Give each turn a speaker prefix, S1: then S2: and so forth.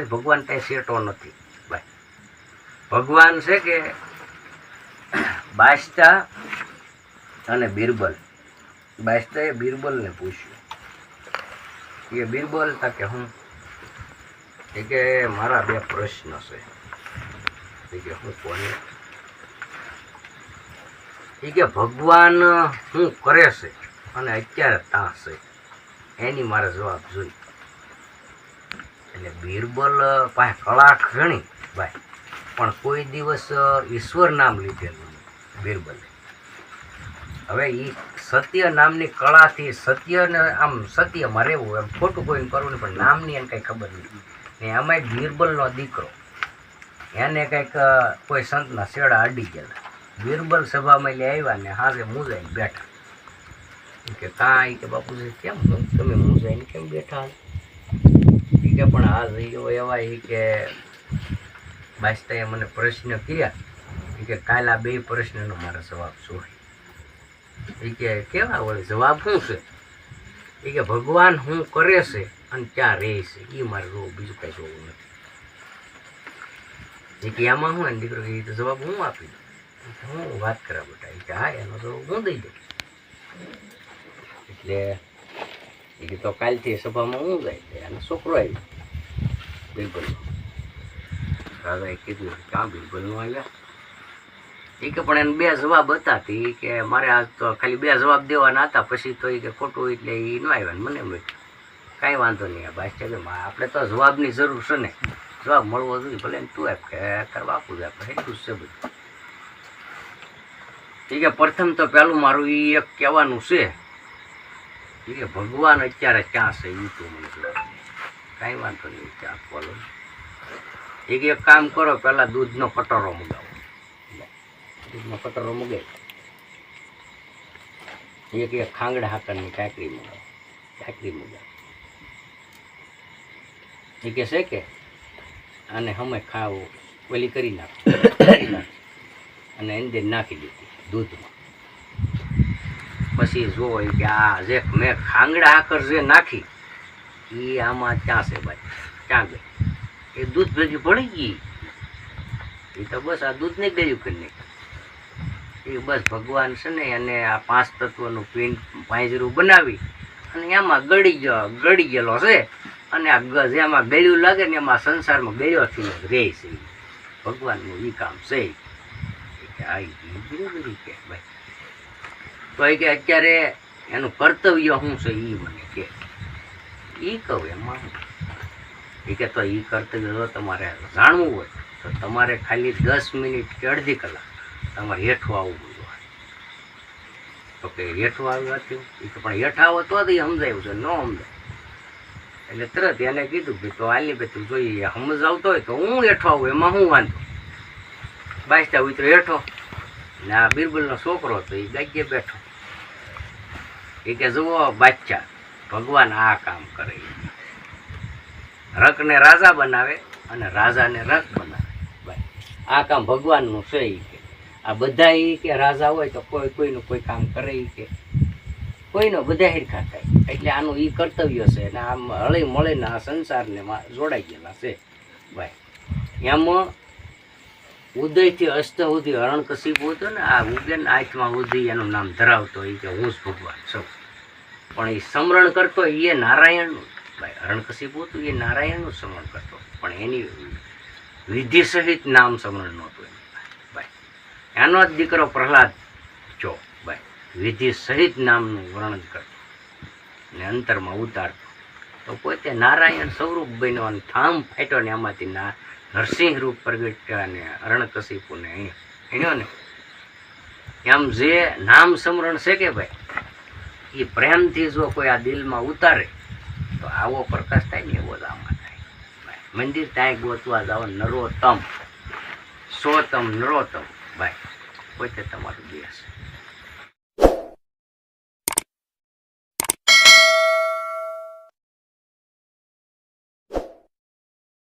S1: ભગવાન કઈ શેટો નથી. ભાઈ ભગવાન છે કે બાસ્તા અને બિરબલ. બાસ્તાએ બિરબલને પૂછ્યું. એ બિરબલ તા કે હું? કે મારા બે પ્રશ્ન છે. કે હું કોને? એ કે ભગવાન હું કરે છે અને અત્યારે ત્યાં છે. એની મારે જવાબ જોઈ એટલે બિરબલ પાસે કળા ઘણી ભાઈ પણ કોઈ દિવસ ઈશ્વર નામ લીધેલું નહીં બિરબલે હવે એ સત્ય નામની કળાથી સત્યને આમ સત્યમાં રહેવું, એમ ખોટું કોઈને કરવું નહીં, પણ નામની એને કંઈ ખબર નથી ને આમાંય બિરબલનો દીકરો, એને કંઈક કોઈ સંતના શેડા અડી ગયેલા. બિરબલ સભામાં લઈ આવ્યા ને હાથે મૂજાઈને બેઠા. કે કાંઈ કે બાપુજી, કેમ? તમે મૂજાઈને કેમ બેઠા ઈ કે પણ આ જઈઓ એવા એ કે બાસ્તાએ મને પ્રશ્ન કર્યા. કે કાલ આ બે પ્રશ્નનો મારો જવાબ શું એ કે કેવા વળી? જવાબ શું છે? એ કે ભગવાન હું કરે છે અને ક્યાં રહે છે? એ મારે જોવું બીજું કાંઈ જોવું નથી. એ કે આમાં હું દીકરો એ તો જવાબ હું આપી દઉં? હું વાત કરા બેટા? ઈ કે હા, એનો જવાબ હું દઈ દઉં? એટલે એ કે તો કાલથી સભામાં હું જાય અને છોકરો આવ્યો. બિલકુલ. દાદાએ કીધું ક્યાં બિલકુલનું આવ્યા. એ કે પણ એને બે જવાબ હતા કે મારે આજ તો ખાલી બે જવાબ દેવાના હતા. પછી તો એ કે ખોટું એટલે એ ન આવ્યા ને મને મળ્યું કાંઈ વાંધો નહીં. આ છે કે આપણે તો જવાબની જરૂર છે ને. જવાબ મળવો જોઈએ. ભલે તું આપ કે કરવા આપું જ આપણે એટલું છે બધું. એ કે પ્રથમ તો પહેલું મારું એ એક કહેવાનું છે કે ભગવાન અત્યારે ક્યાં છે એ તું મને કાંઈ વાંધો નહીં કે બોલો એ એક કામ કરો, પહેલાં દૂધનો કટોરો મગાવો. દૂધનો કટોરો મગાવી એક એક ખાંગડા હાકરની કાકરી મગાવો. કાકરી મગાવો. એ કે છે કે અને અમે ખાવું, ઓલી કરી નાખો. અને એની નાખી દીધી, દૂધમાં. પછી જોવો ઈ કે આ જે મેં ખાંગડા આકર જે નાખી એ આમાં ક્યાં છે ભાઈ? ક્યાં ગઈ? એ દૂધ ભેગી પડી ગઈ. એ તો બસ આ દૂધને ગયું કરી નાખ્યું એ બસ ભગવાન છે ને એને આ પાંચ તત્વનું પિંડ પાંજરું બનાવી અને એમાં ગળી ગયો ગળી ગયેલો છે. અને આ જેમાં ગળ્યું લાગે ને એમાં સંસારમાં ગળ્યો થઈને રહે છે. ભગવાનનું એ કામ છે. આવી કે બરોબર કે ભાઈ? તો એ કે અત્યારે એનું કર્તવ્ય શું છે એ મને કે. એ કહું એમાં એ કે તો એ કર્તવ્ય તો તમારે જાણવું હોય, તો તમારે ખાલી દસ મિનિટ કે અડધી કલાક તમારે હેઠું આવવું જોઈએ તો કે હેઠું આવ્યું હતું એ કે પણ હેઠ આવો તો એ સમજાયું છે, ન સમજાય. એટલે તરત એને કીધું કે તો આલી ભાઈ તું જોઈએ સમજાવતો હોય તો હું હેઠો આવું, એમાં હું વાંધો? બાજતા ઉતરો હેઠો. ને આ બિરબલનો છોકરો હતો એ ગાજ્ય બેઠો. એ કે, જુઓ બાચ્ચા ભગવાન આ કામ કરે રકને રાજા બનાવે અને રાજાને રક બનાવે. આ કામ ભગવાનનું છે એ કે. આ બધા એ કે રાજા હોય તો કોઈ કોઈનું કોઈ કામ કરે એ કે. કોઈનો બધા હિરખા થાય. એટલે આનું એ કર્તવ્ય છે અને આમ હળી મળીને આ સંસારને જોડાઈ ગયેલા છે. ભાઈ એમાં ઉદયથી અસ્ત સુધી હરણકશિપુ હતો ને, આ ઉગેન આઠમાં ઉદય એનું નામ ધરાવતો એ કે હું જ ભગવાન છું. પણ એ સમરણ કરતો એ નારાયણનું. ભાઈ, હરણકશિપુ હતું એ નારાયણનું સમરણ કરતો. પણ એની વિધિ સહિત નામ સમરણ નહોતું એનું. ભાઈ, એનો જ દીકરો પ્રહલાદ જો, ભાઈ, વિધિ સહિત નામનું વર્ણન કરતો ને અંતરમાં ઉતારતો. તો પોતે નારાયણ સ્વરૂપ બન્યો અને થામ ફાટ્યો ને એમાંથી ના નરસિંહ રૂપ પ્રગટ્યા ને એણે એણ્યો ને. એમ જે નામ સમરણ છે કે ભાઈ એ પ્રેમથી જો કોઈ આ દિલમાં ઉતારે, તો આવો પ્રકાશ થાય ને એવો જ આમાં થાય. મંદિર ત્યાં ગોતવા જાઓ નરોતમ સોતમ, નરોત્તમ. ભાઈ, પોતે તમારું દેશ